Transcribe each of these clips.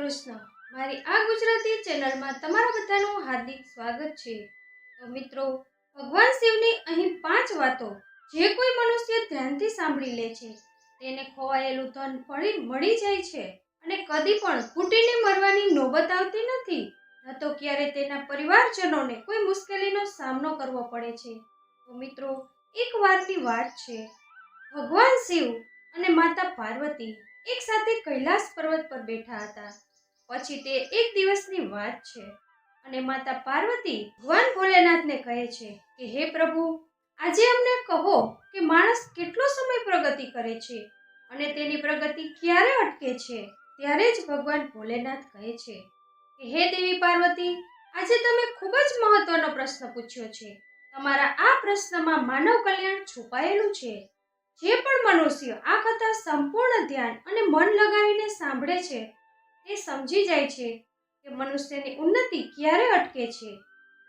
કૃષ્ણ મારી આ ગુજરાતી ચેનલમાં તમારા બધાનું હાર્દિક સ્વાગત છે. તો મિત્રો, ભગવાન શિવની અહીં પાંચ વાતો જે કોઈ મનુષ્ય ધ્યાનથી સાંભળી લે છે, તેને ખોવાયેલું ધન ફરી મળી જાય છે અને કદી પણ ફૂટીને મરવાની નોબત આવતી નથી. ન તો ક્યારે તેના પરિવારજનોને કોઈ મુશ્કેલીનો સામનો કરવો પડે છે. તો મિત્રો, એક વારની વાત છે. ભગવાન શિવ અને માતા પાર્વતી એકસાથે કૈલાસ પર્વત પર બેઠા હતા. પછી તે એક દિવસની વાત છે. અને માતા પાર્વતી ભગવાન ભોલેનાથને કહે છે કે, હે પ્રભુ, આજે અમને કહો કે માણસ કેટલો સમય પ્રગતિ કરે છે અને તેની પ્રગતિ ક્યારે અટકે છે? ત્યારે જ ભગવાન ભોલેનાથ કહે છે કે, હે દેવી પાર્વતી, આજે તમે ખૂબ જ મહત્વનો પ્રશ્ન પૂછ્યો છે. તમારા આ પ્રશ્નમાં માનવ કલ્યાણ છુપાયેલું છે. જે પણ મનુષ્ય આ કથા સંપૂર્ણ ધ્યાન અને મન લગાવીને સાંભળે છે તે સમજી જાય છે કે મનુષ્યની ઉન્નતિ ક્યારે અટકે છે?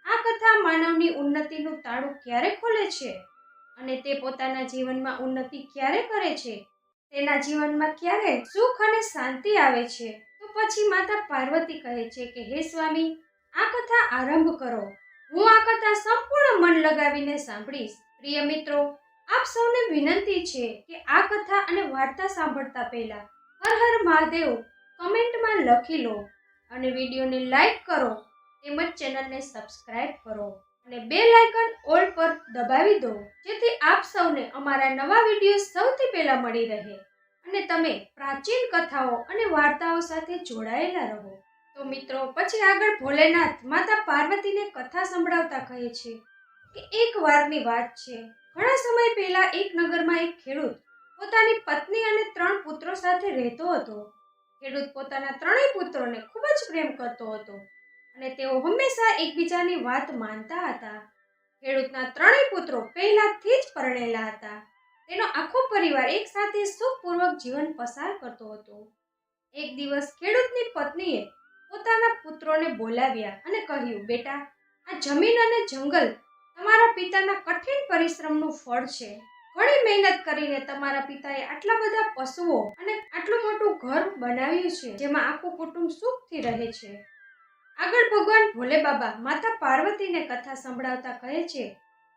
આ કથા માનવની ઉન્નતિનું તાળું ક્યારે ખોલે છે? અને તે પોતાના જીવનમાં ઉન્નતિ ક્યારે કરે છે? તેના જીવનમાં ક્યારે સુખ અને શાંતિ આવે છે? તો પછી માતા પાર્વતી કહે છે કે, હે સ્વામી, આ કથા આરંભ કરો. હું આ કથા સંપૂર્ણ મન લગાવીને સાંભળીશ. પ્રિય મિત્રો, આપ સૌને વિનંતી છે કે આ કથા અને વાર્તા સાંભળતા પહેલા હર હર મહાદેવ કમેન્ટમાં લખી લો અને વિડીયોને લાઈક કરો, તેમજ ચેનલને સબસ્ક્રાઈબ કરો અને બે લાઇકન ઓલ પર દબાવી દો, જેથી આપ સૌને અમારા નવા વીડિયો સૌથી પહેલા મળી રહે અને તમે પ્રાચીન કથાઓ અને વાર્તાઓ સાથે જોડાયેલા રહો. તો મિત્રો, પછી આગળ ભોલેનાથ માતા પાર્વતીને કથા સંભળાવતા કહે છે કે એક વારની વાત છે. ઘણા સમય પહેલા એક નગરમાં એક ખેડૂત પોતાની પત્ની અને ત્રણ પુત્રો સાથે રહેતો હતો. ખેડૂત પોતાના ત્રણેય પુત્રોને ખૂબ જ પ્રેમ કરતો હતો અને તેઓ હંમેશા એકબીજાની વાત માનતા હતા. ખેડૂતના ત્રણેય પુત્રો પહેલાથી જ પરણેલા હતા. તેનો આખો પરિવાર એકસાથે સુખપૂર્વક જીવન પસાર કરતો હતો. એક દિવસ ખેડૂતની પત્નીએ પોતાના પુત્રોને બોલાવ્યા અને કહ્યું, બેટા, આ જમીન અને જંગલ તમારા પિતાના કઠિન પરિશ્રમનું ફળ છે. ઘણી મહેનત કરીને તમારા પિતાએ આટલા બધા પશુઓ અને આટલું મોટું ઘર બનાવ્યું છે, જેમાં આખું કુટુંબ સુખથી રહે છે. આગળ ભગવાન ભોલે બાબા માતા પાર્વતીને કથા સંભળાવતા કહે છે,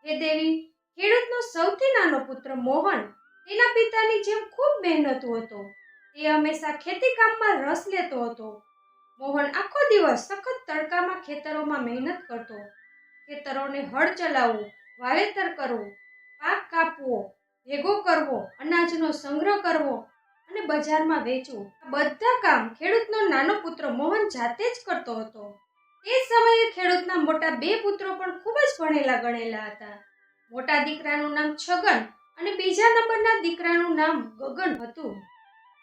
હે દેવી, ખેડૂતનો સૌથી નાનો પુત્ર મોહન, તેના પિતાની જેમ ખૂબ મહેનતુ હતો. તે હંમેશા ખેતી કામમાં રસ લેતો હતો. મોહન આખો દિવસ સખત તડકામાં ખેતરોમાં મહેનત કરતો. ખેતરોને હળ ચલાવવું, વાવેતર કરવું પાક કાપવો, ભેગો કરવો, અનાજનો સંગ્રહ કરવો અને બજારમાં વેચવું. બધા કામ ખેડૂતનો નાનો પુત્ર મોહન જાતે જ કરતો હતો. તે સમયે ખેડૂતના મોટા બે પુત્રો પણ ખૂબ જ ભણેલા ગણેલા હતા. મોટા દીકરાનું નામ છગન અને બીજા નંબરના દીકરાનું નામ ગગન હતું.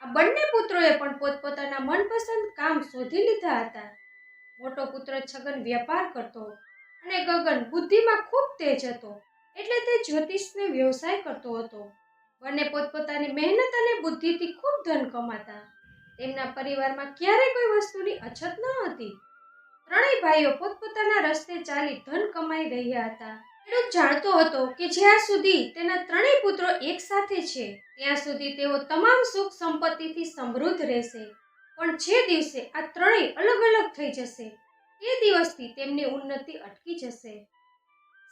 આ બંને પુત્રોએ પણ પોતપોતાના મનપસંદ કામ શોધી લીધા હતા. મોટો પુત્ર છગન વ્યાપાર કરતો અને ગગન બુદ્ધિમાં ખૂબ તેજ હતો. એટલે તે જ્યોતિષને વ્યવસાય કરતો હતો. બંને પોતપોતાની મહેનત અને બુદ્ધિથી ખૂબ ધન કમાતા. તેમના પરિવારમાં ક્યારેય કોઈ વસ્તુની અછત ન હતી. ત્રણેય ભાઈઓ પોતપોતાના રસ્તે ચાલી ધન કમાઈ રહ્યા હતા. ખેડૂત જાણતો હતો કે જ્યાં સુધી તેના ત્રણેય પુત્રો એક સાથે છે, ત્યાં સુધી તેઓ તમામ સુખ સંપત્તિથી સમૃદ્ધ રહેશે. પણ જે દિવસે આ ત્રણેય અલગ અલગ થઈ જશે, તે દિવસથી તેમની ઉન્નતિ અટકી જશે.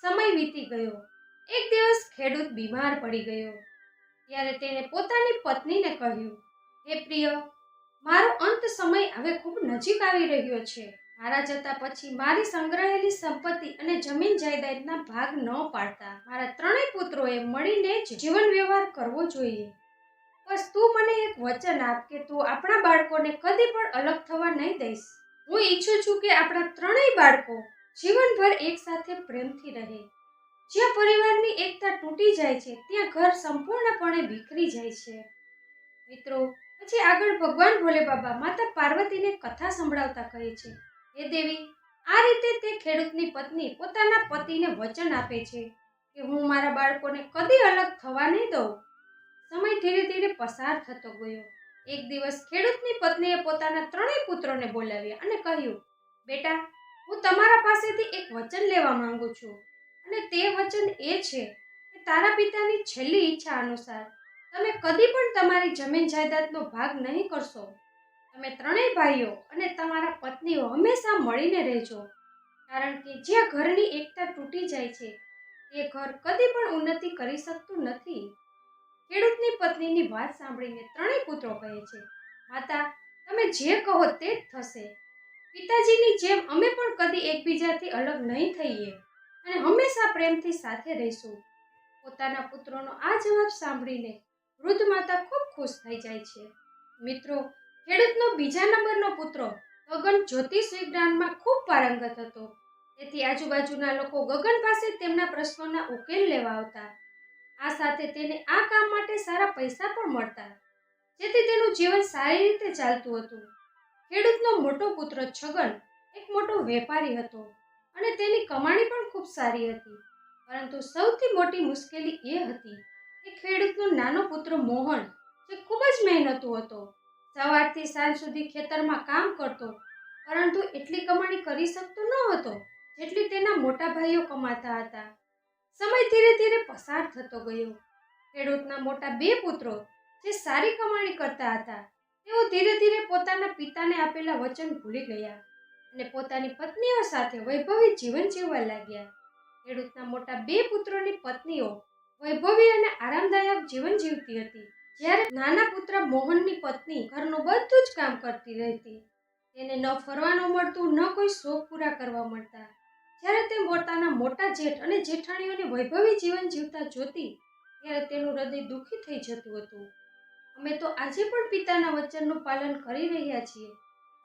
સમય વીતી ગયો. એક દિવસ ખેડૂત બીમાર પડી ગયો. ત્યારે તેણે પોતાની પત્નીને કહ્યું, હે પ્રિય, મારો અંત સમય હવે ખૂબ નજીક આવી રહ્યો છે. મારા જતા પછી મારી સંગ્રહેલી સંપત્તિ અને જમીન જાયદાદના ભાગ ન પાડતા મારા ત્રણેય પુત્રોએ મળીને જ જીવન વ્યવહાર કરવો જોઈએ. બસ તું મને એક વચન આપ કે તું આપણા બાળકોને કદી પણ અલગ થવા નહીં દઈશ. હું ઈચ્છું છું કે આપણા ત્રણેય બાળકો જીવનભર એકસાથે પ્રેમથી રહે. જ્યાં પરિવારની એકતા તૂટી જાય છે, ત્યાં ઘર સંપૂર્ણપણે વિખરી જાય છે. મિત્રો, પછી આગળ ભગવાન ભોલે બાબા માતા પાર્વતીને કથા સંભળાવતા કહે છે, હે દેવી, આ રીતે તે ખેડૂતની પત્ની પોતાના પતિને વચન આપે છે કે હું મારા બાળકોને કદી અલગ થવા નહીં દઉં. સમય ધીરે ધીરે પસાર થતો ગયો. એક દિવસ ખેડૂતની પત્નીએ પોતાના ત્રણેય પુત્રોને બોલાવ્યા અને કહ્યું, બેટા, હું તમારા પાસેથી એક વચન લેવા માંગુ છું. અને તે વચન એ છે કે તારા પિતાની છેલ્લી ઈચ્છા અનુસાર તમે કદી પણ તમારી જમીન જાયદાદનો ભાગ નહીં કરશો. તમે ત્રણેય ભાઈઓ અને તમારા પત્નીઓ હંમેશા મળીને રહેજો. કારણ કે જે ઘરની એકતા તૂટી જાય છે, તે ઘર કદી પણ ઉન્નતિ કરી શકતું નથી. ખેડૂતની પત્નીની વાત સાંભળીને ત્રણેય પુત્રો કહે છે, માતા, તમે જે કહો તે જ થશે. પિતાજીની જેમ અમે પણ કદી એકબીજાથી અલગ નહીં થઈએ. અને હંમેશા પ્રેમથી સાથે રહીશું. પોતાના પુત્રોનો આ જવાબ સાંભળીને વૃદ્ધ માતા ખૂબ ખુશ થઈ જાય છે. મિત્રો, ખેડૂતનો બીજા નંબરનો પુત્ર ગગન જ્યોતિષ વિજ્ઞાનમાં ખૂબ પારંગત હતો. તેથી આજુબાજુના લોકો ગગન પાસે તેમના પ્રશ્નોના ઉકેલ લેવા આવતા. આ સાથે તેને આ કામ માટે સારા પૈસા પણ મળતા. જેથી તેનું જીવન સારી રીતે ચાલતું હતું. ખેડૂતનો મોટો પુત્ર છગન એક મોટો વેપારી હતો. અને તેની કમાણી પણ ખૂબ સારી હતી. પરંતુ સૌથી મોટી મુશ્કેલી એ હતી કે ખેડૂતનો નાનો પુત્ર મોહન, જે ખૂબ જ મહેનતુ હતો, સવારથી સાંજ સુધી ખેતરમાં કામ કરતો, પરંતુ એટલી કમાણી કરી શકતો ન હતો જેટલી તેના મોટા ભાઈઓ કમાતા હતા. સમય ધીરે ધીરે પસાર થતો ગયો. ખેડૂતના મોટા બે પુત્રો, જે સારી કમાણી કરતા હતા, તેઓ ધીરે ધીરે પોતાના પિતાને આપેલા વચન ભૂલી ગયા. અને પોતાની પત્નીઓ સાથે વૈભવી જીવન જીવવા લાગ્યા. ખેડૂતના મોટા બે પુત્રોની પત્નીઓ વૈભવી અને આરામદાયક જીવન જીવતી હતી. જ્યારે નાના પુત્ર મોહનની પત્ની ઘરનું બધું જ કામ કરતી રહેતી. તેને ન ફરવાનું મળતું, ન કોઈ શોખ પૂરા કરવા મળતા. જ્યારે તે પોતાના મોટા જેઠ અને જેઠાણીઓને વૈભવી જીવન જીવતા જોતી, ત્યારે તેનું હૃદય દુઃખી થઈ જતું હતું. અમે તો આજે પણ પિતાના વચનનું પાલન કરી રહ્યા છીએ.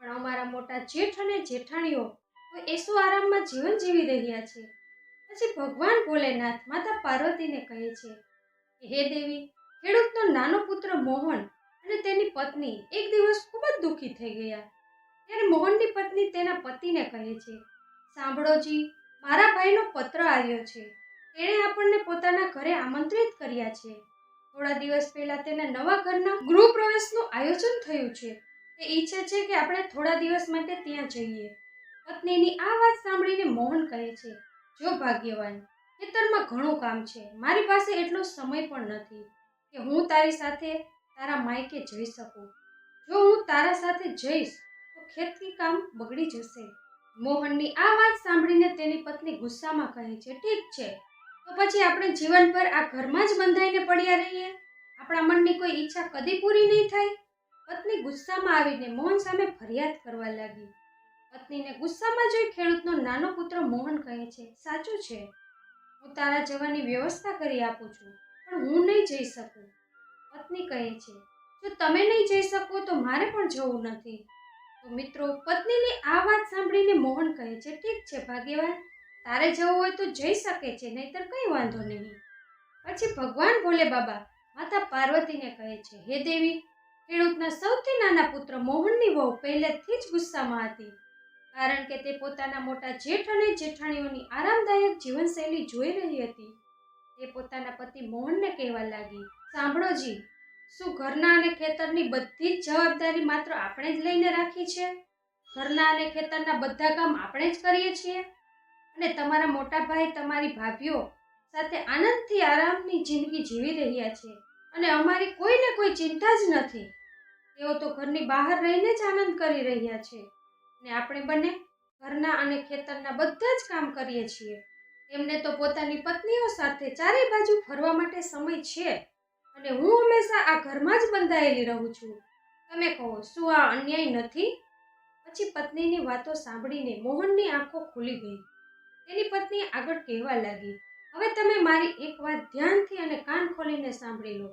પણ અમારા મોટા જેઠ અને જેઠાણીઓ કોઈ એસો આરામમાં જીવન જીવી રહ્યા છે. પછી ભગવાન ભોલેનાથ માતા પાર્વતીને કહે છે કે, હે દેવી, ખેડૂતનો નાનો પુત્ર મોહન અને તેની પત્ની એક દિવસ ખૂબ જ દુઃખી થઈ ગયા. ત્યારે મોહનની પત્ની તેના પતિને કહે છે સાંભળોજી મારા ભાઈનો પત્ર આવ્યો છે. તેણે આપણને પોતાના ઘરે આમંત્રિત કર્યા છે. થોડા દિવસ પહેલા તેના નવા ઘરના ગૃહ પ્રવેશનું આયોજન થયું છે. તે ઈચ્છે છે કે આપણે થોડા દિવસ માટે ત્યાં જઈએ. પત્નીની આ વાત સાંભળીને મોહન કહે છે, જો ભાગ્યવાન, ખેતરમાં ઘણું કામ છે. મારી પાસે એટલો સમય પણ નથી કે હું તારી સાથે તારા માયકે જઈ શકું. જો હું તારા સાથે જઈશ, તો ખેતી કામ બગડી જશે. મોહનની આ વાત સાંભળીને તેની પત્ની ગુસ્સામાં કહે છે, ઠીક છે, તો પછી આપણે જીવનભર આ ઘરમાં જ બંધાઈને પડ્યા રહીએ? આપણા મનની કોઈ ઈચ્છા કદી પૂરી નહીં થાય? પત્ની ગુસ્સામાં આવીને મોહન સામે ફરિયાદ કરવા લાગી. પત્નીને ગુસ્સામાં જોઈ ખેડૂતનો નાનો પુત્ર મોહન કહે છે, સાચું છે. હું તારા જવાની વ્યવસ્થા કરી આપું છું, પણ હું નહીં જઈ શકું. પત્ની કહે છે, જો તમે નહીં જઈ શકો તો મારે પણ જવું નથી. તો મિત્રો, પત્નીની આ વાત સાંભળીને મોહન કહે છે, ઠીક છે, ભાગ્યવાન. તારે જવું હોય તો જઈ શકે છે, નહીતર કંઈ વાંધો નહીં. પછી ભગવાન ભોલે બાબા, માતા પાર્વતીને કહે છે, હે દેવી ખેડૂતના સૌથી નાના પુત્ર મોહનની વહુ પહેલેથી જ ગુસ્સામાં હતી, કારણ કે તે પોતાના મોટા જેઠ અને જેઠાણીઓની આરામદાયક જીવનશૈલી જોઈ રહી હતી. તે પોતાના પતિ મોહનને કહેવા લાગી, સાંભળો જી, શું ઘરના અને ખેતરની બધી જ જવાબદારી માત્ર આપણે જ લઈને રાખી છે? ઘરના અને ખેતરના બધા કામ આપણે જ કરીએ છીએ? અને તમારા મોટા ભાઈ, તમારી ભાભીઓ સાથે આનંદથી આરામની જિંદગી જીવી રહ્યા છે. અને અમારી કોઈને કોઈ ચિંતા જ નથી. તેઓ તો ઘરની બહાર રહીને જ આનંદ કરી રહ્યા છે. ને આપણે બંને ઘરના અને ખેતરના બધા જ કામ કરીએ છીએ. તેમને તો પોતાની પત્નીઓ સાથે ચારે બાજુ ફરવા માટે સમય છે. અને હું હંમેશા આ ઘરમાં જ બંધાયેલી રહું છું. તમે કહો, શું આ અન્યાય નથી? પછી પત્નીની વાતો સાંભળીને મોહનની આંખો ખુલી ગઈ. તેની પત્ની આગળ કહેવા લાગી, હવે તમે મારી એક વાત ધ્યાનથી અને કાન ખોલીને સાંભળી લો.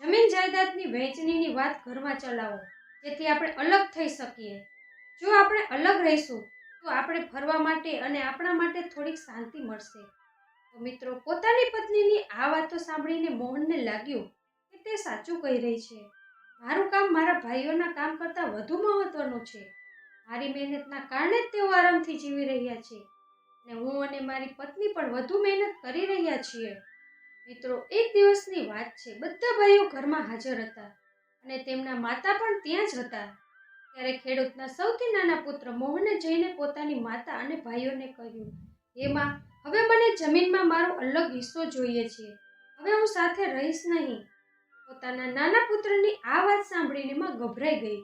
જમીન જાયદાદની વહેંચણીની વાત ઘરમાં ચલાવો, જેથી આપણે અલગ થઈ શકીએ. જો આપણે અલગ રહીશું, તો આપણે ફરવા માટે અને આપણા માટે થોડીક શાંતિ મળશે. તો મિત્રો, પોતાની પત્નીની આ વાતો સાંભળીને મોહનને લાગ્યું કે તે સાચું કહી રહી છે. મારું કામ મારા ભાઈઓના કામ કરતાં વધુ મહત્વનું છે. મારી મહેનતના કારણે જ તેઓ આરામથી જીવી રહ્યા છે. ને હું અને મારી પત્ની પણ વધુ મહેનત કરી રહ્યા છીએ. મિત્રો, એક દિવસની વાત છે. બધા ભાઈઓ ઘરમાં હાજર હતા અને તેમના માતા પણ ત્યાં જ હતા. ત્યારે ખેડૂતના સૌથી નાના પુત્ર મોહને જઈને પોતાની માતા અને ભાઈઓને કહ્યું હે માં હવે મને જમીનમાં મારો અલગ હિસ્સો જોઈએ છે. હવે હું સાથે રહીશ નહીં. પોતાના નાના પુત્રની આ વાત સાંભળીને માં ગભરાઈ ગઈ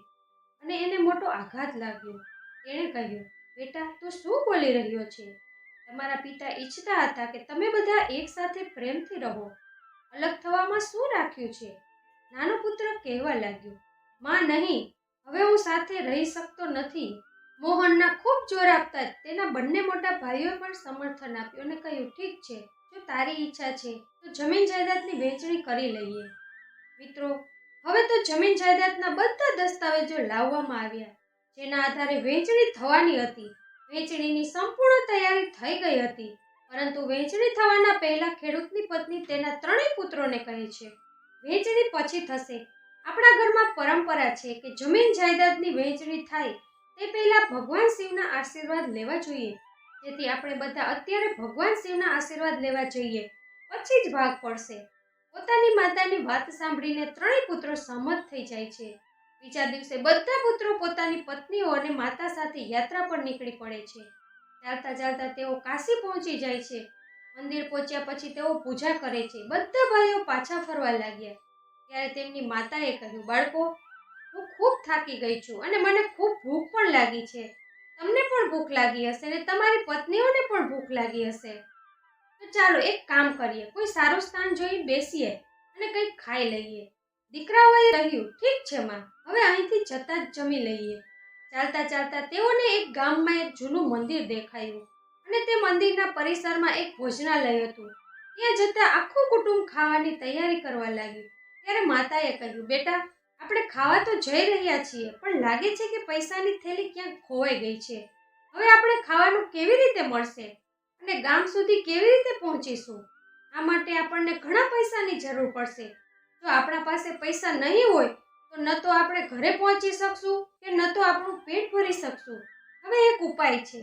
અને એને મોટો આઘાત લાગ્યો. તેણે કહ્યું, બેટા, તું શું બોલી રહ્યો છે? તમારા પિતા ઈચ્છતા હતા કે તમે બધા એકસાથે પ્રેમથી રહો. અલગ થવામાં શું રાખ્યું છે? નાનો પુત્ર કહેવા લાગ્યો, માં નહીં, હવે હું સાથે રહી શકતો નથી. મોહનના ખૂબ જોર આપતા તેના બંને મોટા ભાઈઓએ પણ સમર્થન આપ્યું અને કહ્યું, ઠીક છે, જો તારી ઈચ્છા છે, તો જમીન જાયદાદની વહેંચણી કરી લઈએ. મિત્રો, હવે તો જમીન જાયદાદના બધા દસ્તાવેજો લાવવામાં આવ્યા, જેના આધારે વહેંચણી થવાની હતી. વહેંચણીની સંપૂર્ણ તૈયારી થઈ ગઈ હતી, પરંતુ વહેંચણી થવાના પહેલા ખેડૂતની પત્ની તેના ત્રણેય પુત્રોને કહે છે વહેંચણી પછી થશે. આપણા ઘરમાં પરંપરા છે કે જમીન જાયદાદની વહેંચણી થાય તે પહેલા ભગવાન શિવના આશીર્વાદ લેવા જોઈએ. જેથી આપણે બધા અત્યારે ભગવાન શિવના આશીર્વાદ લેવા જોઈએ, પછી જ ભાગ પડશે. પોતાની માતાની વાત સાંભળીને ત્રણેય પુત્રો સહમત થઈ જાય છે. બીજા દિવસે બધા પુત્રો પોતાની પત્નીઓ અને માતા સાથે યાત્રા પર નીકળી પડે છે. ચાલતા ચાલતા તેઓ કાશી પહોંચી જાય છે. મંદિર પહોંચ્યા પછી તેઓ પૂજા કરે છે. બધા ભાઈઓ પાછા ફરવા લાગ્યા. ત્યારે તેમની માતાએ કહ્યું, બાળકો, હું ખૂબ થાકી ગઈ છું અને મને ખૂબ ભૂખ પણ લાગી છે. તમને પણ ભૂખ લાગી હશે અને તમારી પત્નીઓને પણ ભૂખ લાગી હશે. તો ચાલો એક કામ કરીએ. કોઈ સારું સ્થાન જોઈ બેસીએ અને કંઈક ખાઈ લઈએ. દીકરાઓએ કહ્યું, ઠીક છે માં, હવે અહીંથી જતા જ જમી લઈએ. ચાલતા ચાલતા તેઓને એક ગામમાં એક જૂનું મંદિર દેખાયું અને તે મંદિરના પરિસરમાં એક ભોજનાલય હતું. ત્યાં જતા આખું કુટુંબ ખાવાની તૈયારી કરવા લાગ્યું. ત્યારે માતાએ કહ્યું, બેટા, આપણે ખાવા તો જઈ રહ્યા છીએ, પણ લાગે છે કે પૈસાની થેલી ક્યાંક ખોવાઈ ગઈ છે. હવે આપણે ખાવાનું કેવી રીતે મળશે અને ગામ સુધી કેવી રીતે પહોંચીશું? આ માટે આપણને ઘણા પૈસાની જરૂર પડશે. જો આપણા પાસે પૈસા નહીં હોય, તો ન તો આપણે ઘરે પહોંચી શકશું કે ન તો આપણું પેટ ભરી શકશું. હવે એક ઉપાય છે.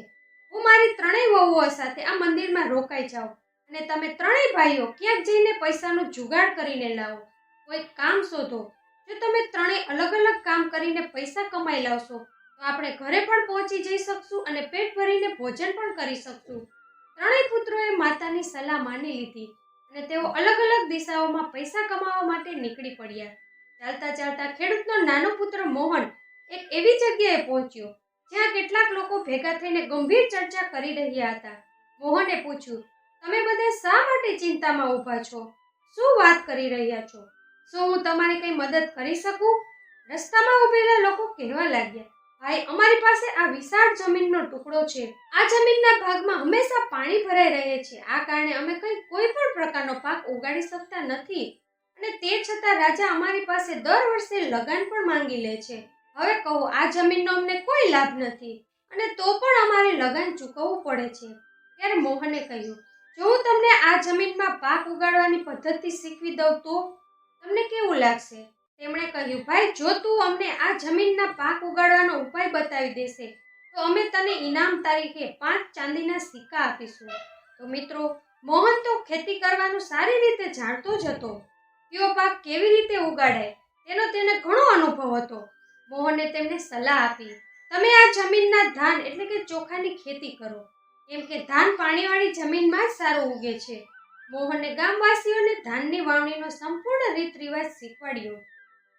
હું મારી ત્રણેય વહુઓ સાથે આ મંદિરમાં રોકાઈ જાઉં અને તમે ત્રણેય ભાઈઓ ક્યાંક જઈને પૈસાનો જુગાડ કરીને લાવો. કોઈ કામ શોધો. જો તમે ત્રણેય અલગ અલગ કામ કરીને પૈસા કમાઈ લાવશો, તો આપણે ઘરે પણ પહોંચી જઈ શકશું અને પેટ ભરીને ભોજન પણ કરી શકશું. ત્રણેય પુત્રોએ માતાની સલાહ માની લીધી. અને તેઓ અલગ અલગ દિશાઓમાં પૈસા કમાવા માટે નીકળી પડ્યા. ચાલતા ચાલતા ખેડૂતનો નાનો પુત્ર મોહન એક એવી જગ્યાએ પહોંચ્યો જ્યાં કેટલાક લોકો ભેગા થઈને ગંભીર ચર્ચા કરી રહ્યા હતા. મોહને પૂછ્યું, તમે બધા શા માટે ચિંતામાં ઊભા છો? શું વાત કરી રહ્યા છો? શું હું તમારી કંઈ મદદ કરી શકું? રસ્તામાં ઊભેલા લોકો કહેવા લાગ્યા ભાઈ, અમારી પાસે આ વિશાળ જમીનનો ટુકડો છે. આ જમીનના ભાગમાં હંમેશા પાણી ભરાઈ રહે છે. આ કારણે અમે કંઈ કોઈ પણ પ્રકારનો પાક ઉગાડી શકતા નથી. અને તે છતાં રાજા અમારી પાસે દર વર્ષે લગાન પણ માંગી લે છે. હવે કહો, આ જમીનનો અમને કોઈ લાભ નથી. અને તો પણ અમારે લગાન ચૂકવવું પડે છે. ત્યારે મોહને કહ્યું, જો હું તમને આ જમીનમાં પાક ઉગાડવાની પદ્ધતિ શીખવી દઉં તો? તમને કેવું લાગશે? તેમણે કહ્યું, ભાઈ, જો તું અમને આ જમીનના પાક ઉગાડવાનો ઉપાય બતાવી દેશે, તો અમે તને ઇનામ તારીખે પાંચ ચાંદીના સિક્કા આપીશું. તો મિત્રો, મોહન તો ખેતી કરવાનું સારી રીતે જાણતો જ હતો. કયો પાક કેવી રીતે ઉગાડાય તેનો તેને ઘણો અનુભવ હતો. મોહને તેમને સલાહ આપી, તમે આ જમીનના ધાન એટલે કે ચોખાની ખેતી કરો, કેમ કે ધાન પાણીવાળી જમીનમાં જ સારું ઉગે છે. મોહને ગામવાસીઓને ધાનની વાવણીનો સંપૂર્ણ રીત રિવાજ શીખવાડ્યો.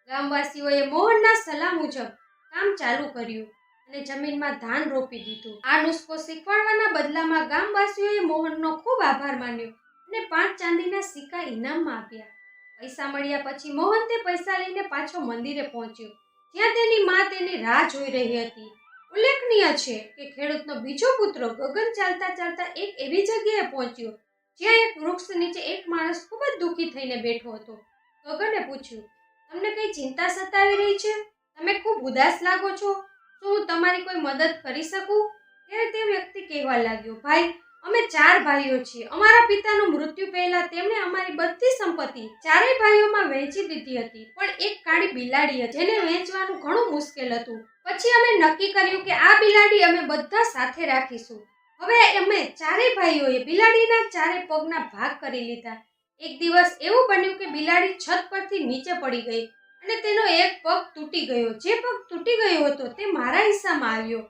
ગામવાસીઓએ મોહનના સલાહ મુજબ કામ ચાલુ કર્યું અને જમીનમાં ધાન રોપી દીધું. આ નુસ્ખો શીખવાડવાના બદલામાં ગામવાસીઓએ મોહનનો ખૂબ આભાર માન્યો અને પાંચ ચાંદીના સિક્કા ઇનામમાં આપ્યા. પૈસા મળ્યા પછી મોહન તે પૈસા લઈને પાછો મંદિરે પહોંચ્યો, જ્યાં તેની મા તેની રાહ જોઈ રહી હતી. ઉલ્લેખનીય છે કે ખેડૂતનો બીજો પુત્ર ગગન ચાલતા ચાલતા એક એવી જગ્યાએ પહોંચ્યો, જ્યાં એક વૃક્ષ નીચે એક માણસ ખૂબ જ દુઃખી થઈને બેઠો હતો. ગગને પૂછ્યું તમને કઈ ચિંતા સતાવી રહી છે? તમે ખૂબ ઉદાસ લાગો છો. શું હું તમારી કોઈ મદદ કરી શકું? ત્યારે તે વ્યક્તિ કહેવા લાગ્યો, ભાઈ, અમે ચાર ભાઈઓ છીએ. અમારા પિતાનું મૃત્યુ પહેલા તેમણે અમારી બધી સંપત્તિ ચારેય ભાઈઓમાં વહેંચી દીધી હતી. પણ એક કાળી બિલાડી હતી. જેને વહેંચવાનું ઘણું મુશ્કેલ હતું. પછી અમે નક્કી કર્યું કે આ બિલાડી અમે બધા સાથે રાખીશું. હવે અમે ચારેય ભાઈઓએ બિલાડીના ચારે પગના ભાગ કરી લીધા. એક દિવસ એવું બન્યું કે બિલાડી છત પરથી નીચે પડી ગઈ અને તેનો એક પગ તૂટી ગયો. જે પગ તૂટી ગયો હતો તે મારા હિસ્સામાં આવ્યો.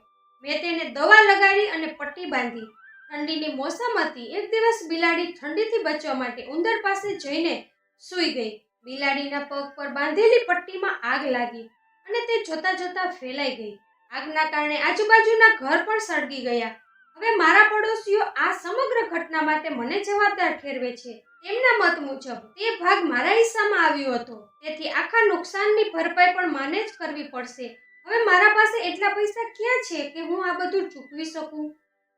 મેં તેને દવા લગાડી અને પટ્ટી બાંધી. ઠંડીની મોસમ હતી. એક દિવસ બિલાડી ઠંડીથી બચવા માટે ઉંદર પાસે જઈને સૂઈ ગઈ. બિલાડીના પગ પર બાંધેલી પટ્ટીમાં આગ લાગી અને તે જોતા જોતા ફેલાઈ ગઈ. આગના કારણે આજુબાજુના ઘર પણ સળગી ગયા. હવે મારા પડોશીઓ આ સમગ્ર ઘટના માટે મને જવાબદાર ઠેરવે છે. તેમના મત મુજબ તે ભાગ મારા હિસ્સામાં આવ્યો હતો. તેથી આખા નુકસાનની ભરપાઈ પણ માને જ કરવી પડશે. હવે મારા પાસે એટલા પૈસા ક્યાં છે કે હું આ બધું ચૂકવી શકું?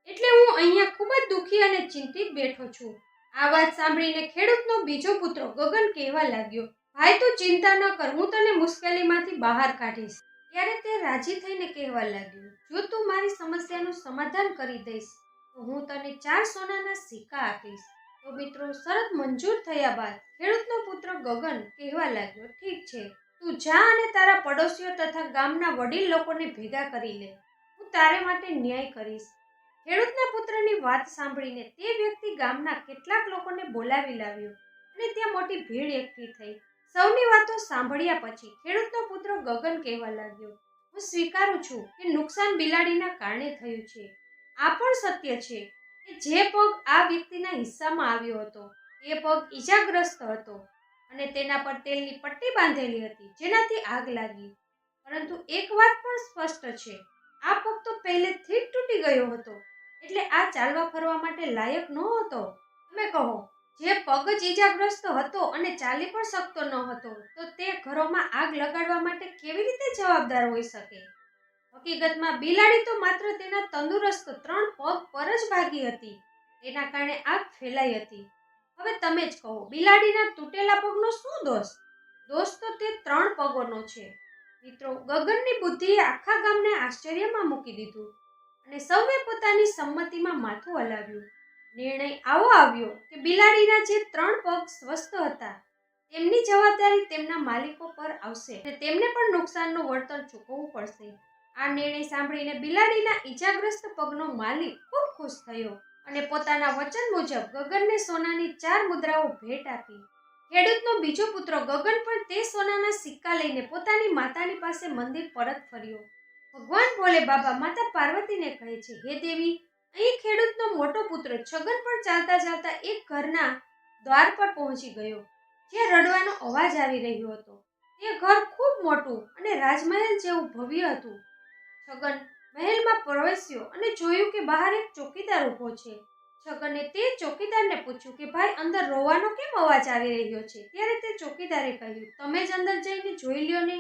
એટલે હું અહીંયા ખૂબ જ દુઃખી અને ચિંતિત બેઠો છું. આ વાત સાંભળીને ખેડૂતનો બીજો પુત્ર ગગન કહેવા લાગ્યો, ભાઈ, તું ચિંતા ન કર, હું તને મુશ્કેલીમાંથી બહાર કાઢીશ. ત્યારે તે રાજી થઈને કહેવા લાગ્યું, જો તું મારી સમસ્યાનું સમાધાન કરી દઈશ, તો હું તને ચાર સોનાના સિક્કા આપીશ. તો મિત્રો, શરત મંજૂર થયા બાદ ખેડૂતનો પુત્ર ગગન કહેવા લાગ્યો, ઠીક છે, તું જા અને તારા પડોશીઓ તથા ગામના વડીલ લોકોને ભેગા કરી લે. હું તારે માટે ન્યાય કરીશ. ખેડૂતના પુત્રની વાત સાંભળીને તે વ્યક્તિ ગામના કેટલાક લોકોને બોલાવી લાવ્યો અને ત્યાં મોટી ભીડ એકઠી થઈ. સૌની વાતો સાંભળ્યા પછી ખેડૂતનો પુત્ર ગગન કહેવા લાગ્યો, હું સ્વીકારું છું કે નુકસાન બિલાડીના કારણે થયું છે. આ પણ સત્ય છે કે જે પગ આ વ્યક્તિના હિસ્સામાં આવ્યો હતો, એ પગ ઈજાગ્રસ્ત હતો અને તેના પર તેલની પટ્ટી બાંધેલી હતી, જેનાથી આગ લાગી. પરંતુ એક વાત પણ સ્પષ્ટ છે, આ પગ તો પહેલેથી જ તૂટી ગયો હતો, એટલે આ ચાલવા ફરવા માટે લાયક નહોતો. તમે કહો જે પગ જ ઈજાગ્રસ્ત હતો અને ચાલી પણ શકતો ન હતો, તો તે ઘરોમાં આગ લગાડવા માટે કેવી રીતે જવાબદાર હોઈ શકે? હકીકતમાં બિલાડી તો માત્ર તેના તંદુરસ્ત ત્રણ પગ પર જ ભાગી હતી. તેના કારણે આગ ફેલાઈ હતી. હવે તમે જ કહો, બિલાડીના તૂટેલા પગનો શું દોષ? દોષ તો તે ત્રણ પગોનો છે. મિત્રો, ગગનની બુદ્ધિએ આખા ગામને આશ્ચર્યમાં મૂકી દીધું અને સૌએ પોતાની સંમતિમાં માથું હલાવ્યું. નિર્ણય આવો આવ્યો કે બિલાડીના જે ત્રણ પગ સ્વસ્થ હતા, તેમની જવાબદારી તેમના માલિકો પર આવશે અને તેમને પણ નુકસાનનું વળતર ચૂકવવું પડશે. આ નિર્ણય સાંભળીને બિલાડીના ઈજાગ્રસ્ત પગનો માલિક ખૂબ ખુશ થયો અને પોતાના વચન મુજબ ગગનને સોનાની ચાર મુદ્રાઓ ભેટ આપી. ખેડૂતનો બીજો પુત્ર ગગન પણ તે સોનાના સિક્કા લઈને પોતાની માતાની પાસે મંદિર પરત ફર્યો. ભગવાન ભોલે બાબા માતા પાર્વતીને કહે છે, હે દેવી અહીં ખેડૂતનો મોટો પુત્ર છગન પણ ચાલતા ચાલતા એક ઘરના દ્વાર પર પહોંચી ગયો, જે રડવાનો અવાજ આવી રહ્યો હતો. તે ઘર ખૂબ મોટું અને રાજમહેલ જેવું ભવ્ય હતું. છગન મહેલમાં પ્રવેશ્યો અને જોયું કે બહાર એક ચોકીદાર ઊભો છે. છગને તે ચોકીદારને પૂછ્યું કે, ભાઈ, અંદર રોવાનો કેમ અવાજ આવી રહ્યો છે? ત્યારે તે ચોકીદારે કહ્યું, તમે જ અંદર જઈને જોઈ લ્યો ને.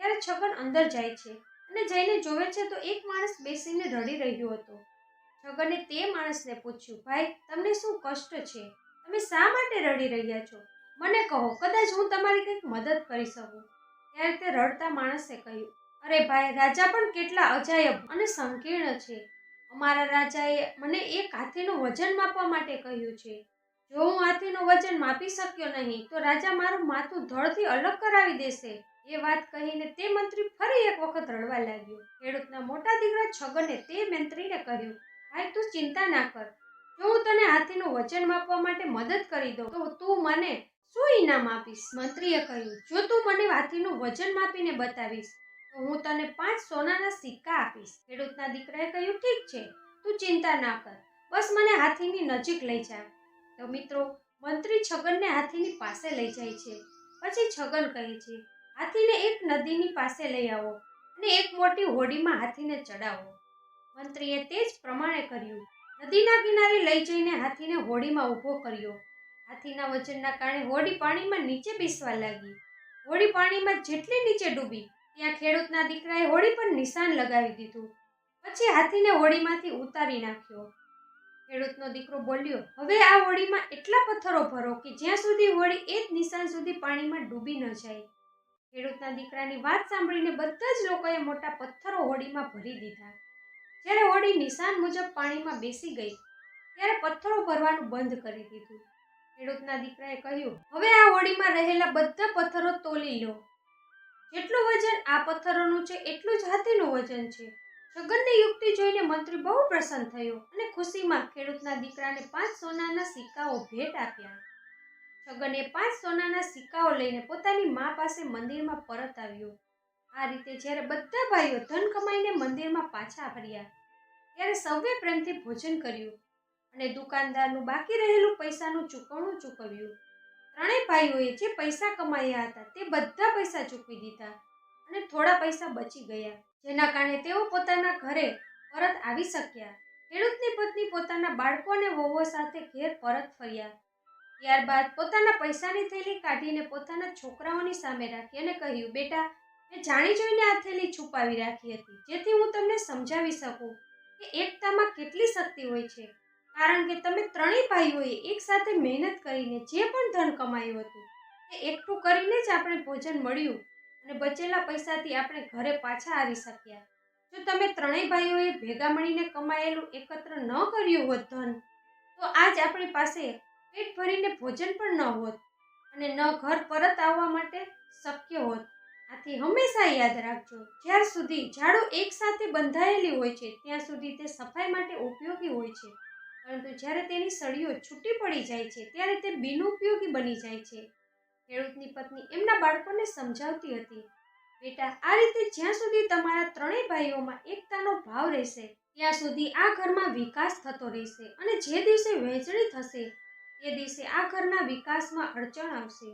ત્યારે છગન અંદર જાય છે અને જઈને જોવે છે તો એક માણસ બેસીને રડી રહ્યો હતો. છગને તે માણસને પૂછ્યું, ભાઈ, તમને શું કષ્ટ છે? તમે શા માટે રડી રહ્યા છો? મને કહો, કદાચ હું તમારી કંઈક મદદ કરી શકું. ત્યારે તે રડતા માણસે કહ્યું, અરે ભાઈ, રાજા પણ કેટલા અજાયબ અને સંકીર્ણ છે. અમારા રાજાએ મને એક હાથીનું વજન માપવા માટે કહ્યું છે. જો હું હાથીનું વજન માપી શક્યો નહીં, તો રાજા મારું માથું ધડથી અલગ કરાવી દેશે. એ વાત કહીને તે મંત્રી ફરી એક વખત રડવા લાગ્યો. ખેડૂતના મોટા દીકરા છગને તે મંત્રીને કહ્યું ભાઈ તું ચિંતા ના કર. જો હું તને હાથીનું વજન માપવા માટે મદદ કરી દઉં, તો તું મને શું ઇનામ આપીશ? મંત્રીએ કહ્યું, જો તું મને હાથીનું વજન માપીને બતાવીશ, તો હું તને પાંચ સોનાના સિક્કા આપીશ. ખેડૂતના દીકરાએ કહ્યું, ઠીક છે, તું ચિંતા ના કર. બસ મને હાથીની નજીક લઈ જા. તો મિત્રો, મંત્રી છગનને હાથીની પાસે લઈ જાય છે. પછી છગન કહે છે, હાથીને એક નદીની પાસે લઈ આવો અને એક મોટી હોડીમાં હાથીને ચડાવો. મંત્રીએ તે જ પ્રમાણે કર્યું. નદીના કિનારે લઈ જઈને હાથીને હોડીમાં ઊભો કર્યો. હાથીના વજનના કારણે હોડી પાણીમાં નીચે બેસવા લાગી. હોડી પાણીમાં જેટલી નીચે ડૂબી, ત્યાં ખેડૂતના દીકરાએ હોડી પર નિશાન લગાવી દીધું. પછી હાથીને હોડીમાંથી ઉતારી નાખ્યો. ખેડૂતનો દીકરો બોલ્યો, હવે આ હોડીમાં એટલા પથ્થરો ભરો કે જ્યાં સુધી હોડી એ જ નિશાન સુધી પાણીમાં ડૂબી ન જાય. ખેડૂતના દીકરાની વાત સાંભળીને બધા જ લોકોએ મોટા પથ્થરો હોડીમાં ભરી દીધા. જ્યારે હોડી નિશાન મુજબ પાણીમાં બેસી ગઈ, ત્યારે પથ્થરો ભરવાનું બંધ કરી દીધું. ખેડૂતના દીકરાએ કહ્યું, હવે આ હોડીમાં રહેલા બધા પથ્થરો તોલી લો. જેટલું વજન આ પથ્થરોનું છે, એટલું જ હાથીનું વજન છે. છગનની યુક્તિ જોઈને મંત્રી બહુ પ્રસન્ન થયો અને ખુશીમાં ખેડૂતના દીકરાને પાંચ સોનાના સિક્કાઓ ભેટ આપ્યા. છગને પાંચ સોનાના સિક્કાઓ લઈને પોતાની મા પાસે મંદિરમાં પરત આવ્યો. આ રીતે જ્યારે બધા ભાઈઓ ધન કમાઈને મંદિરમાં પાછા ફર્યા, ત્યારે સૌએ પ્રેમથી ભોજન કર્યું અને દુકાનદારનું બાકી રહેલું પૈસાનું ચૂકવણું ચૂકવ્યું. ત્રણેય ભાઈઓએ જે પૈસા કમાયા હતા તે બધા પૈસા ચૂકવી દીધા અને થોડા પૈસા બચી ગયા, જેના કારણે તેઓ પોતાના ઘરે પરત આવી શક્યા. ખેડૂતની પત્ની પોતાના બાળકો અને વહુઓ સાથે ઘેર પરત ફર્યા. ત્યારબાદ પોતાના પૈસાની થેલી કાઢીને પોતાના છોકરાઓની સામે રાખી અને કહ્યું, બેટા મેં જાણી જોઈને આ થેલી છુપાવી રાખી હતી. જેથી હું તમને સમજાવી શકું કે એકતામાં કેટલી શક્તિ હોય છે. કારણ કે તમે ત્રણેય ભાઈઓએ એકસાથે મહેનત કરીને જે પણ ધન કમાયું હતું, તે એકઠું કરીને જ આપણે ભોજન મળ્યું અને બચેલા પૈસાથી આપણે ઘરે પાછા આવી શક્યા. જો તમે ત્રણેય ભાઈઓએ ભેગા મળીને કમાયેલું એકત્ર ન કર્યું હોત ધન, તો આજ આપણી પાસે પેટ ભરીને ભોજન પણ ન હોત અને ન ઘર પરત આવવા માટે શક્ય હોત. આથી હંમેશા યાદ રાખજો, જ્યાર સુધી ઝાડુ એકસાથે બંધાયેલી હોય છે, ત્યાં સુધી તે સફાઈ માટે ઉપયોગી હોય છે. પરંતુ જ્યારે તેની સળીઓ છૂટી પડી જાય છે, ત્યારે તે બિનઉપયોગી બની જાય છે. ખેડૂતની પત્ની એમના બાળકોને સમજાવતી હતી, બેટા, આ રીતે જ્યાં સુધી તમારા ત્રણેય ભાઈઓમાં એકતાનો ભાવ રહેશે, ત્યાં સુધી આ ઘરમાં વિકાસ થતો રહેશે અને જે દિવસે વહેંચણી થશે, તે દિવસે આ ઘરના વિકાસમાં અડચણ આવશે.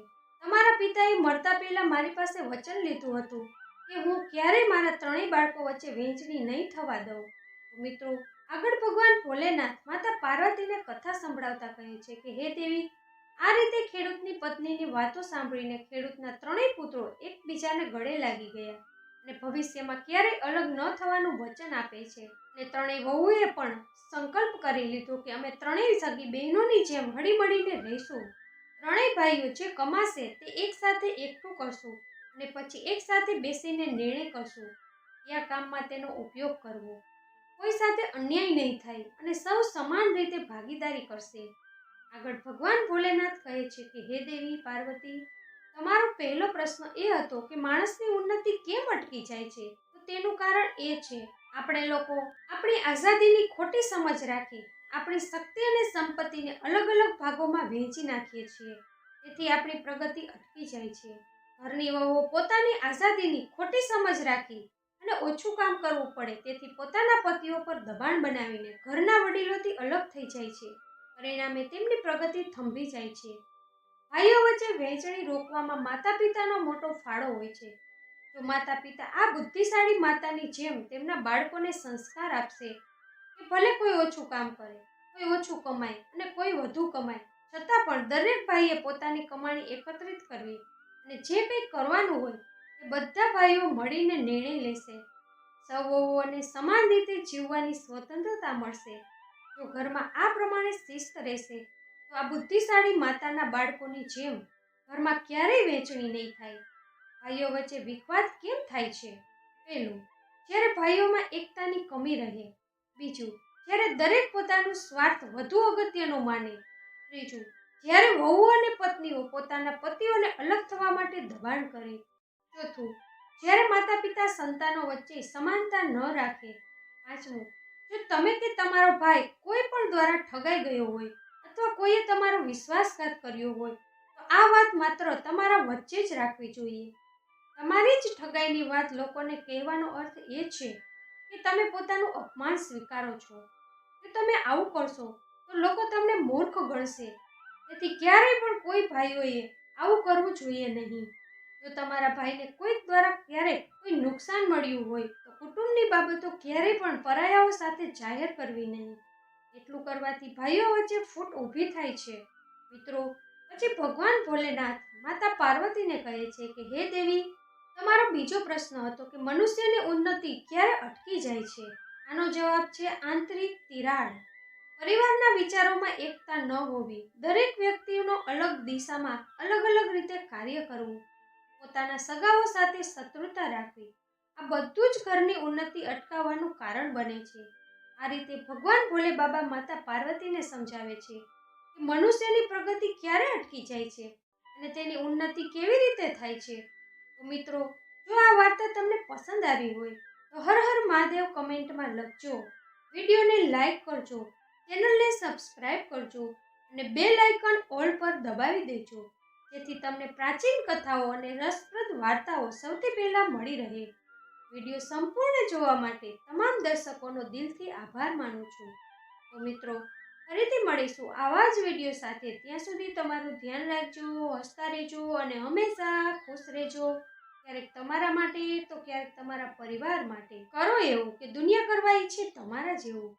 તમારા પિતાએ મળતા પહેલા મારી પાસે વચન લીધું હતું કે હું ક્યારેય મારા ત્રણેય બાળકો વચ્ચે વહેંચણી નહીં થવા દઉં. મિત્રો, આગળ ભગવાન ભોલેનાથ માતા પાર્વતીને કથા સંભળાવતા કહે છે કે, હે દેવી, આ રીતે ખેડૂતની પત્નીની વાતો સાંભળીને ખેડૂતના ત્રણેય પુત્રો એકબીજાને ગળે લાગી ગયા અને ભવિષ્યમાં ક્યારેય અલગ ન થવાનું વચન આપે છે. અને ત્રણેય વહુએ પણ સંકલ્પ કરી લીધો કે અમે ત્રણેય સગી બહેનોની જેમ હળીમળીને રહીશું. ત્રણેય ભાઈઓ જે કમાશે તે એકસાથે એકઠું કરશું અને પછી એકસાથે બેસીને નિર્ણય કરશું કયા કામમાં તેનો ઉપયોગ કરવો. કોઈ સાથે અન્યાય નહીં થાય અને સૌ સમાન રીતે ભાગીદારી કરશે. આગળ ભગવાન ભોલેનાથ કહે છે કે, હે દેવી પાર્વતી, તમારો પહેલો પ્રશ્ન એ હતો કે માણસની ઉન્નતિ કેમ અટકી જાય છે? તો તેનું કારણ એ છે. આપણે લોકો આપણી આઝાદીની ખોટી સમજ રાખી આપણી શક્તિ અને સંપત્તિને અલગ અલગ ભાગોમાં વહેંચી નાખીએ છીએ. તેથી આપણી પ્રગતિ અટકી જાય છે. ઘરની વહુઓ પોતાની આઝાદીની ખોટી સમજ રાખી અને ઓછું કામ કરવું પડે. તેથી પોતાના પતિઓ પર દબાણ બનાવીને ઘરના વડીલોથી અલગ થઈ જાય છે. પરિણામે તેમની પ્રગતિ થંભી જાય છે. ભાઈઓ વચ્ચે વહેંચણી રોકવામાં માતા પિતાનો મોટો ફાળો હોય છે. જો માતા પિતા આ બુદ્ધિશાળી માતાની જેમ તેમના બાળકોને સંસ્કાર આપશે ભલે કોઈ ઓછું કામ કરે, કોઈ ઓછું કમાય અને કોઈ વધુ કમાય, છતાં પણ દરેક ભાઈએ પોતાની કમાણી એકત્રિત કરવી અને જે કંઈ કરવાનું હોય એ બધા ભાઈઓ મળીને નિર્ણય લેશે. સૌઓને સમાન રીતે જીવવાની સ્વતંત્રતા મળશે. જો ઘરમાં આ પ્રમાણે શિસ્ત રહેશે, તો આ બુદ્ધિશાળી માતાના બાળકોની જેમ ઘરમાં ક્યારેય વહેંચણી નહીં થાય. ભાઈઓ વચ્ચે વિખવાદ કેમ થાય છે? પહેલું, જ્યારે ભાઈઓમાં એકતાની કમી રહે બીજું, જ્યારે દરેક પોતાનું સ્વાર્થ વધુ અગત્યનો માને, ત્રીજું, જ્યારે વહુ અને પત્નીઓ પોતાના પતિઓને અલગ થવા માટે દબાણ કરે, ચોથું, જ્યારે માતા પિતા સંતાનો વચ્ચે સમાનતા ન રાખે, પાંચમું, જો તમે કે તમારો ભાઈ કોઈ પણ દ્વારા ઠગાઈ ગયો હોય અથવા કોઈએ તમારો વિશ્વાસઘાત કર્યો હોય, તો આ વાત માત્ર તમારા વચ્ચે જ રાખવી જોઈએ. તમારી જ ઠગાઈની વાત લોકોને કહેવાનો અર્થ એ છે કે તમે પોતાનું અપમાન સ્વીકારો છો? કે તમે આવું કરશો, તો લોકો તમને મૂર્ખ ગણશે. તેથી ક્યારેય પણ કોઈ ભાઈઓએ આવું કરવું જોઈએ નહીં. જો તમારા ભાઈને કોઈક દ્વારા ક્યારે કોઈ નુકસાન મળ્યું હોય, તો કુટુંબની બાબતો ક્યારેય પણ પરાયાઓ સાથે જાહેર કરવી નહીં. એટલું કરવાથી ભાઈઓ વચ્ચે ફૂટ ઊભી થાય છે. મિત્રો, પછી ભગવાન ભોલેનાથ માતા પાર્વતીને કહે છે કે, હે દેવી તમારો બીજો પ્રશ્ન હતો કે મનુષ્યની ઉન્નતિ ક્યારે અટકી જાય છે? આનો જવાબ છે આંતરિક તિરાડ. પરિવારના વિચારોમાં એકતા ન હોવી. દરેક વ્યક્તિનો અલગ દિશામાં અલગ અલગ રીતે કાર્ય કરવું. પોતાના સગાઓ સાથે શત્રુતા રાખવી. આ બધું જ ઘરની ઉન્નતિ અટકાવવાનું કારણ બને છે. આ રીતે ભગવાન ભોલે બાબા માતા પાર્વતીને સમજાવે છે કે મનુષ્યની પ્રગતિ ક્યારે અટકી જાય છે અને તેની ઉન્નતિ કેવી રીતે થાય છે? તો મિત્રો, જો આ વાર્તા તમને પસંદ આવી હોય, તો હર હર મહાદેવ કમેન્ટમાં લખજો. વિડીયોને લાઈક કરજો, ચેનલને સબસ્ક્રાઇબ કરજો અને બેલ આઇકન ઓલ પર દબાવી દેજો. જેથી તમને પ્રાચીન કથાઓ અને રસપ્રદ વાર્તાઓ સૌથી પહેલાં મળી રહે. વીડિયો સંપૂર્ણ જોવા માટે તમામ દર્શકોનો દિલથી આભાર માનું છું. તો મિત્રો ફરીથી મળીશું આવા જ વીડિયો સાથે. ત્યાં સુધી તમારું ધ્યાન રાખજો, હસતા રહેજો અને હંમેશા ખુશ રહેજો. ક્યારેક તમારા માટે તો ક્યારેક તમારા પરિવાર માટે. કરો એવું કે દુનિયા કરવા ઈચ્છે તમારા જેવું.